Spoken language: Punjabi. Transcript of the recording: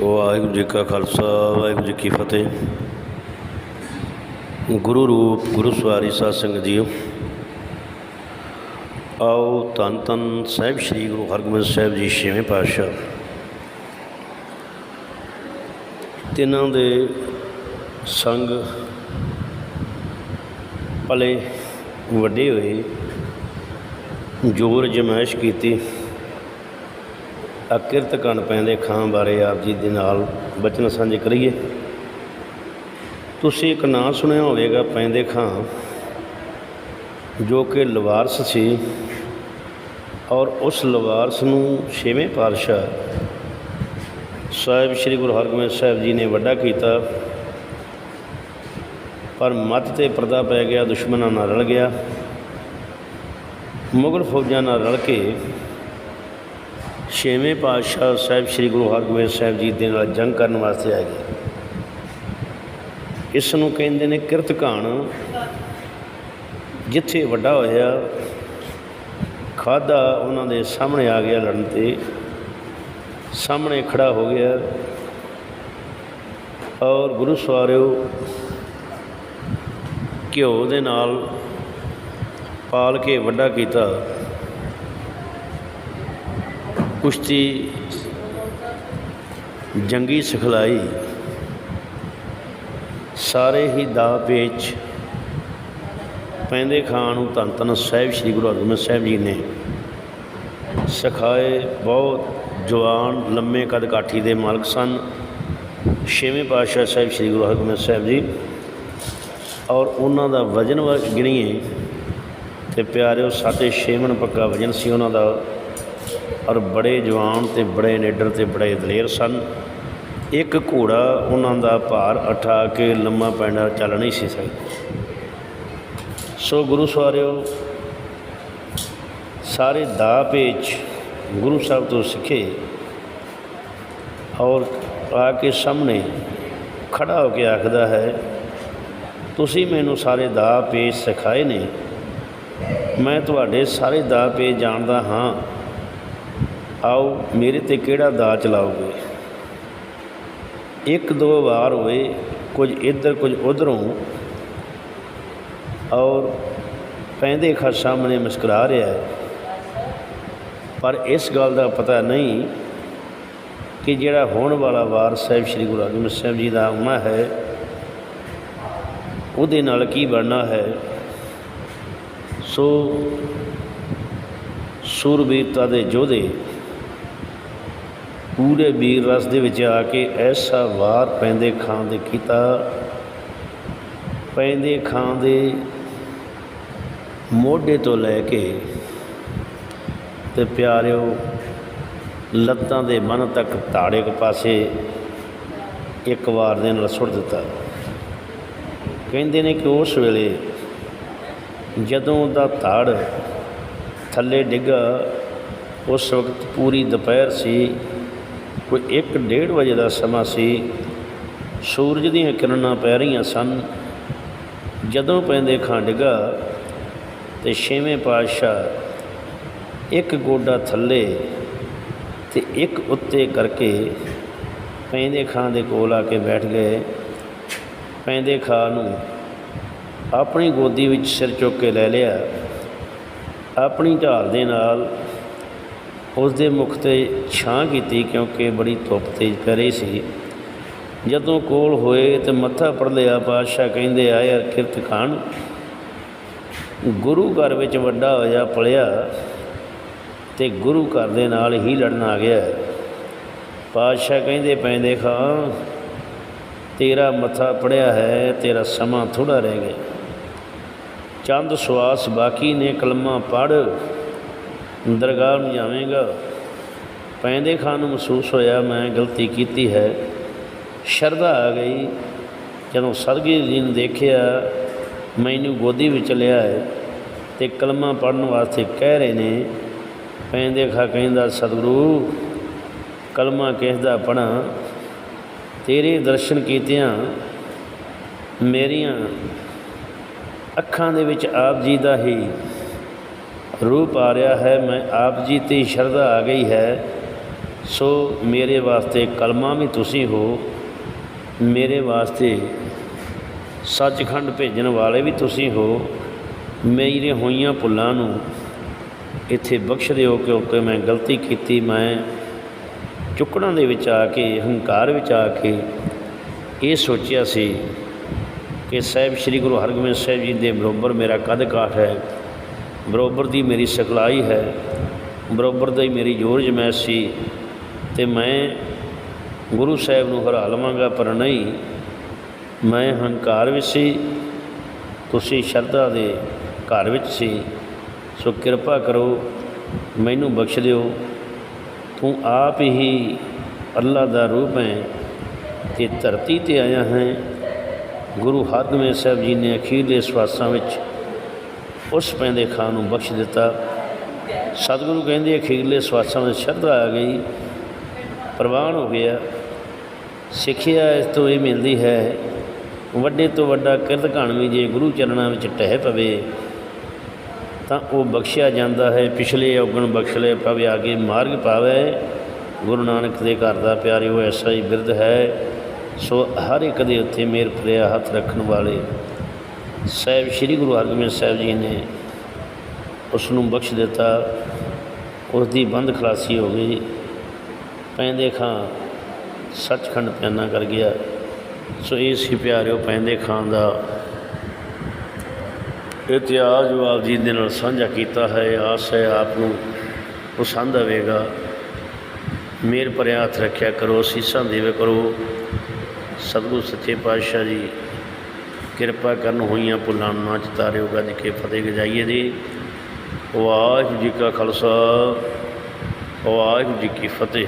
ਵਾਹਿਗੁਰੂ ਜੀ ਕਾ ਖਾਲਸਾ, ਵਾਹਿਗੁਰੂ ਜੀ ਕੀ ਫਤਿਹ। ਗੁਰੂ ਰੂਪ, ਗੁਰੂ ਸਵਾਰੀ ਸਾਧ ਸੰਗਤ ਜੀਓ। ਆਓ ਧੰਨ ਧੰਨ ਸਾਹਿਬ, ਸ੍ਰੀ ਗੁਰੂ ਹਰਗੋਬਿੰਦ ਸਾਹਿਬ ਜੀ ਛੇਵੇਂ ਪਾਤਸ਼ਾਹ। ਤਿੰਨਾਂ ਦੇ ਸੰਗ ਪਲੇ ਵੱਡੇ ਹੋਏ, ਜੋਰ ਜਮਾਇਸ਼ ਕੀਤੀ। ਅਕਿਰਤ ਕਣ ਪੈਂਦੇ ਖਾਂ ਬਾਰੇ ਆਪ ਜੀ ਦੇ ਨਾਲ ਬਚਨ ਸਾਂਝੇ ਕਰੀਏ। ਤੁਸੀਂ ਇੱਕ ਨਾਂ ਸੁਣਿਆ ਹੋਵੇਗਾ, ਪੈਂਦੇ ਖਾਂ, ਜੋ ਕਿ ਲਵਾਰਸ ਸੀ ਔਰ ਉਸ ਲਵਾਰਸ ਨੂੰ ਛੇਵੇਂ ਪਾਤਸ਼ਾਹ ਸਾਹਿਬ ਸ੍ਰੀ ਗੁਰੂ ਹਰਗੋਬਿੰਦ ਸਾਹਿਬ ਜੀ ਨੇ ਵੱਡਾ ਕੀਤਾ। ਪਰ ਮੱਤ ਤੇ ਪਰਦਾ ਪੈ ਗਿਆ, ਦੁਸ਼ਮਣਾਂ ਨਾਲ ਰਲ ਗਿਆ। ਮੁਗਲ ਫੌਜਾਂ ਨਾਲ ਰਲ ਕੇ ਛੇਵੇਂ ਪਾਤਸ਼ਾਹ ਸਾਹਿਬ ਸ੍ਰੀ ਗੁਰੂ ਹਰਗੋਬਿੰਦ ਸਾਹਿਬ ਜੀ ਦੇ ਨਾਲ ਜੰਗ ਕਰਨ ਵਾਸਤੇ ਆ ਗਏ। ਇਸ ਨੂੰ ਕਹਿੰਦੇ ਨੇ ਕਿਰਤ ਘਾਣ। ਜਿੱਥੇ ਵੱਡਾ ਹੋਇਆ ਖਾਦਾ ਉਹਨਾਂ ਦੇ ਸਾਹਮਣੇ ਆ ਗਿਆ ਲੜਨ ਤੇ। ਸਾਹਮਣੇ ਖੜਾ ਹੋ ਗਿਆ। ਔਰ ਗੁਰੂ ਸਵਾਰਿਓ, ਘਿਓ ਦੇ ਨਾਲ ਪਾਲ ਕੇ ਵੱਡਾ ਕੀਤਾ। ਕੁਸ਼ਤੀ ਜੰਗੀ ਸਿਖਲਾਈ ਸਾਰੇ ਹੀ ਦਾ ਪੇਚ ਪੈਂਦੇ ਖਾਨ ਨੂੰ ਧੰਨ ਧੰਨ ਸਾਹਿਬ ਸ੍ਰੀ ਗੁਰੂ ਹਰਗੋਬਿੰਦ ਸਾਹਿਬ ਜੀ ਨੇ। ਸਿਖਾਏ ਬਹੁਤ ਜਵਾਨ ਲੰਮੇ ਕਦ ਕਾਠੀ ਦੇ ਮਾਲਕ ਸਨ। ਛੇਵੇਂ ਪਾਤਸ਼ਾਹ ਸਾਹਿਬ ਸ੍ਰੀ ਗੁਰੂ ਹਰਗੋਬਿੰਦ ਸਾਹਿਬ ਜੀ। ਔਰ ਉਹਨਾਂ ਦਾ ਵਜਨ ਵਾ ਗਿਣੀਏ ਤੇ ਪਿਆਰਿਓ ਸਾਢੇ ਛੇ ਮਣ ਪੱਕਾ ਵਜਨ ਸੀ ਉਹਨਾਂ ਦਾ। ਔਰ ਬੜੇ ਜਵਾਨ ਤੇ ਬੜੇ ਨਿਡਰ ਤੇ ਬੜੇ ਦਲੇਰ ਸਨ। ਇੱਕ ਘੋੜਾ ਉਹਨਾਂ ਦਾ ਭਾਰ ਉਠਾ ਕੇ ਲੰਮਾ ਪੈਣਾ ਚੱਲ ਨਹੀਂ ਸੀ ਸਕਦਾ ਸੋ ਗੁਰੂ ਸਵਾਰਿਓ, ਸਾਰੇ ਦਾ ਪੇਚ ਗੁਰੂ ਸਾਹਿਬ ਤੋਂ ਸਿੱਖੇ ਔਰ ਆ ਕੇ ਸਾਹਮਣੇ ਖੜਾ ਹੋ ਕੇ ਆਖਦਾ ਹੈ, ਤੁਸੀਂ ਮੈਨੂੰ ਸਾਰੇ ਦਾ ਪੇਚ ਸਿਖਾਏ ਨੇ। ਮੈਂ ਤੁਹਾਡੇ ਸਾਰੇ ਦਾ ਪੇਜ ਜਾਣਦਾ ਹਾਂ। ਆਓ ਮੇਰੇ ਤੇ ਕਿਹੜਾ ਦਾ ਚਲਾਓਗੇ ਇੱਕ ਦੋ ਵਾਰ ਹੋਏ, ਕੁਝ ਇੱਧਰ, ਕੁਝ ਉਧਰੋਂ। ਔਰ ਪੈਂਦੇ ਖਾ ਸਾਹਮਣੇ ਮੁਸਕਰਾ ਰਿਹਾ ਹੈ। ਪਰ ਇਸ ਗੱਲ ਦਾ ਪਤਾ ਨਹੀਂ ਕਿ ਜਿਹੜਾ ਹੋਣ ਵਾਲਾ ਵਾਰ ਸਾਹਿਬ ਸ੍ਰੀ ਗੁਰੂ ਹਰਗੋਬਿੰਦ ਸਾਹਿਬ ਜੀ ਦਾ ਆਉਣਾ ਹੈ, ਉਹਦੇ ਨਾਲ ਕੀ ਬਣਨਾ ਹੈ? ਸੋ ਸੂਰਬੀਰਤਾ ਦੇ ਯੋਧੇ ਪੂਰੇ ਵੀਰ ਰਸ ਦੇ ਵਿੱਚ ਆ ਕੇ ਐਸਾ ਵਾਰ ਪੈਂਦੇ ਖਾਂ ਦੇ ਕੀਤਾ, ਪੈਂਦੇ ਖਾਂ ਦੇ ਮੋਢੇ ਤੋਂ ਲੈ ਕੇ ਤੇ ਪਿਆਰਿਓ, ਲੱਤਾਂ ਦੇ ਮਨ ਤੱਕ ਤਾੜੇ ਕੇ ਪਾਸੇ ਇੱਕ ਵਾਰ ਦੇ ਨਾਲ ਸੁੱਟ ਦਿੱਤਾ। ਕਹਿੰਦੇ ਨੇ ਕਿ ਉਸ ਵੇਲੇ ਜਦੋਂ ਦਾ ਧੜ ਥੱਲੇ ਡਿੱਗਾ, ਉਸ ਵਕਤ ਪੂਰੀ ਦੁਪਹਿਰ ਸੀ। ਕੋਈ 1:30 ਵਜੇ ਦਾ ਸਮਾਂ ਸੀ, ਸੂਰਜ ਦੀਆਂ ਕਿਰਨਾਂ ਪੈ ਰਹੀਆਂ ਸਨ। ਜਦੋਂ ਪੈਂਦੇ ਖਾਂ ਡਿੱਗਾ ਤੇ ਛੇਵੇਂ ਪਾਤਸ਼ਾਹ ਇੱਕ ਗੋਡਾ ਥੱਲੇ ਤੇ ਇੱਕ ਉੱਤੇ ਕਰਕੇ ਪੈਂਦੇ ਖਾਂ ਦੇ ਕੋਲ ਆ ਕੇ ਬੈਠ ਗਏ। ਪੈਂਦੇ ਖਾਂ ਨੂੰ ਆਪਣੀ ਗੋਦੀ ਵਿੱਚ ਸਿਰ ਚੁੱਕ ਕੇ ਲੈ ਲਿਆ। ਆਪਣੀ ਢਾਲ ਦੇ ਨਾਲ ਉਸ ਦੇ ਮੁਖ ਤੇ ਛਾਂ ਕੀਤੀ ਕਿਉਂਕਿ ਬੜੀ ਧੁੱਪ ਤੇਜ਼ ਪੈ ਰਹੀ ਸੀ। ਜਦੋਂ ਕੋਲ ਹੋਏ ਤੇ ਮੱਥਾ ਪੜ ਲਿਆ, ਪਾਤਸ਼ਾਹ ਕਹਿੰਦੇ, ਆਏ ਯਾਰ ਕਿਰਤ ਖਾਨ, ਗੁਰੂ ਘਰ ਵਿੱਚ ਵੱਡਾ ਹੋਇਆ, ਪਲਿਆ ਤੇ ਗੁਰੂ ਘਰ ਦੇ ਨਾਲ ਹੀ ਲੜਨ ਆ ਗਿਆ ਪਾਤਸ਼ਾਹ ਕਹਿੰਦੇ, ਪੈਂਦੇ ਖਾਂ, ਤੇਰਾ ਮੱਥਾ ਪੜਿਆ ਹੈ, ਤੇਰਾ ਸਮਾਂ ਥੋੜਾ ਰਹਿ ਗਿਆ। ਚੰਦ ਸਵਾਸ ਬਾਕੀ ਨੇ, ਕਲਮਾ ਪੜ ਦਰਗਾਹ ਨੂੰ ਜਾਵੇਂਗਾ। ਪੈਂਦੇ ਖਾਨ ਨੂੰ ਮਹਿਸੂਸ ਹੋਇਆ, ਮੈਂ ਗਲਤੀ ਕੀਤੀ ਹੈ। ਸ਼ਰਧਾ ਆ ਗਈ। ਜਦੋਂ ਸਤਿਗੁਰੂ ਜੀ ਨੇ ਦੇਖਿਆ, ਮੈਨੂੰ ਗੋਦੀ ਵਿੱਚ ਲਿਆ ਹੈ ਤੇ ਕਲਮਾ ਪੜਨ ਵਾਸਤੇ ਕਹਿ ਰਹੇ ਨੇ, ਪੈਂਦੇ ਖਾ ਕਹਿੰਦਾ, ਸਤਿਗੁਰੂ, ਕਲਮਾ ਕਿਸ ਦਾ ਪੜਾਂ ਤੇਰੇ ਦਰਸ਼ਨ ਕੀਤਿਆਂ ਮੇਰੀਆਂ ਅੱਖਾਂ ਦੇ ਵਿੱਚ ਆਪ ਜੀ ਦਾ ਹੀ ਰੂਪ ਆ ਰਿਹਾ ਹੈ, ਮੈਂ ਆਪ ਜੀ ਤੇ ਸ਼ਰਧਾ ਆ ਗਈ ਹੈ। ਸੋ ਮੇਰੇ ਵਾਸਤੇ ਕਲਮਾ ਵੀ ਤੁਸੀਂ ਹੋ, ਮੇਰੇ ਵਾਸਤੇ ਸੱਚਖੰਡ ਭੇਜਣ ਵਾਲੇ ਵੀ ਤੁਸੀਂ ਹੋ। ਮੇਰੀਆਂ ਹੋਈਆਂ ਭੁੱਲਾਂ ਨੂੰ ਇੱਥੇ ਬਖਸ਼ ਦਿਓ, ਕਿਉਂਕਿ ਮੈਂ ਗਲਤੀ ਕੀਤੀ, ਮੈਂ ਚੁੱਕਣਾ ਦੇ ਵਿੱਚ ਆ ਕੇ, ਹੰਕਾਰ ਵਿੱਚ ਆ ਕੇ ਇਹ ਸੋਚਿਆ ਸੀ ਕਿ ਸਾਹਿਬ, ਸ੍ਰੀ ਗੁਰੂ ਹਰਗੋਬਿੰਦ ਸਾਹਿਬ ਜੀ ਦੇ ਬਰੋਬਰ ਮੇਰਾ ਕੱਦ ਕਾਠ ਹੈ। ਬਰੋਬਰ ਦੀ ਮੇਰੀ ਸਿਖਲਾਈ ਹੈ, ਬਰੋਬਰ ਦਾ ਹੀ ਮੇਰੀ ਜੋਰ ਜਮੈਸ਼ ਸੀ ਤੇ ਮੈਂ ਗੁਰੂ ਸਾਹਿਬ ਨੂੰ ਹਰਾ ਲਵਾਂਗਾ, ਪਰ ਨਹੀਂ, ਮੈਂ ਹੰਕਾਰ ਵਿੱਚ ਸੀ, ਤੁਸੀਂ ਸ਼ਰਧਾ ਦੇ ਘਰ ਵਿੱਚ ਸੀ, ਸੋ ਕਿਰਪਾ ਕਰੋ, ਮੈਨੂੰ ਬਖਸ਼ ਦਿਓ। ਤੂੰ ਆਪ ਹੀ ਅੱਲਾ ਦਾ ਰੂਪ ਹੈ ਤੇ ਧਰਤੀ ਤੇ ਆਇਆ ਹੈ। ਗੁਰੂ ਹਰਗੋਬਿੰਦ ਸਾਹਿਬ ਜੀ ਨੇ ਅਖੀਰਲੇ ਸਵਾਸਾਂ ਵਿੱਚ ਉਸ ਪੈਂਦੇ ਖਾਂ ਨੂੰ ਬਖਸ਼ ਦਿੱਤਾ। ਸਤਿਗੁਰੂ ਕਹਿੰਦੇ, ਅਖੀਰਲੇ ਸਵਾਸਾਂ ਵਿੱਚ ਸ਼ਰਧਾ ਆ ਗਈ। ਪ੍ਰਵਾਨ ਹੋ ਗਿਆ। ਸਿੱਖਿਆ ਇਸ ਤੋਂ ਇਹ ਮਿਲਦੀ ਹੈ, ਵੱਡੇ ਤੋਂ ਵੱਡਾ ਕਿਰਤ ਘਾਣਵੀ ਜੇ ਗੁਰੂ ਚਰਨਾਂ ਵਿੱਚ ਟਹਿ ਪਵੇ, ਤਾਂ ਉਹ ਬਖਸ਼ਿਆ ਜਾਂਦਾ ਹੈ। ਪਿਛਲੇ ਔਗਣ ਬਖਸ਼ ਲਏ ਪਵੇ ਆਗੇ ਮਾਰਗ ਪਾਵੇ। ਗੁਰੂ ਨਾਨਕ ਦੇ ਘਰ ਦਾ ਪਿਆਰਿਓ, ਐਸਾ ਹੀ ਬਿਰਧ ਹੈ। ਸੋ ਹਰ ਇੱਕ ਦੇ ਉੱਤੇ ਮੇਰ ਪ੍ਰਿਆ ਹੱਥ ਰੱਖਣ ਵਾਲੇ ਸਾਹਿਬ, ਸ੍ਰੀ ਗੁਰੂ ਹਰਗੋਬਿੰਦ ਸਾਹਿਬ ਜੀ ਨੇ ਉਸ ਨੂੰ ਬਖਸ਼ ਦਿੱਤਾ। ਉਸ ਦੀ ਬੰਦ ਖਲਾਸੀ ਹੋ ਗਈ। ਪੈਂਦੇ ਖਾਂ ਸੱਚਖੰਡ ਪਿਆਨਾ ਕਰ ਗਿਆ। ਸੋ ਇਹ ਸੀ ਪਿਆਰਿਓ, ਪੈਂਦੇ ਖਾਂ ਦਾ ਇਤਿਹਾਸ ਜੋ ਆਪ ਜੀ ਦੇ ਨਾਲ ਸਾਂਝਾ ਕੀਤਾ ਹੈ। ਆਸ ਹੈ ਆਪ ਨੂੰ ਪਸੰਦ ਆਵੇਗਾ। ਮੇਰ ਭਰਿਆ ਹੱਥ ਰੱਖਿਆ ਕਰੋ ਅਸੀਸਾਂ ਦੇਵੇ ਕਰੋ। ਸਤਿਗੁਰ ਸੱਚੇ ਪਾਤਸ਼ਾਹ ਜੀ ਕਿਰਪਾ ਕਰਨ ਹੋਈਆਂ ਭੁੱਲਾਂ ਨੂੰ ਨਾ ਚਿਤਾਰਿਓ ਗੱਜ ਕੇ ਫਤਿਹ ਗਜਾਈਏ ਦੀ ਵਾਹਿਗੁਰੂ ਜੀ ਕਾ ਖਾਲਸਾ, ਵਾਹਿਗੁਰੂ ਜੀ ਕੀ ਫਤਿਹ।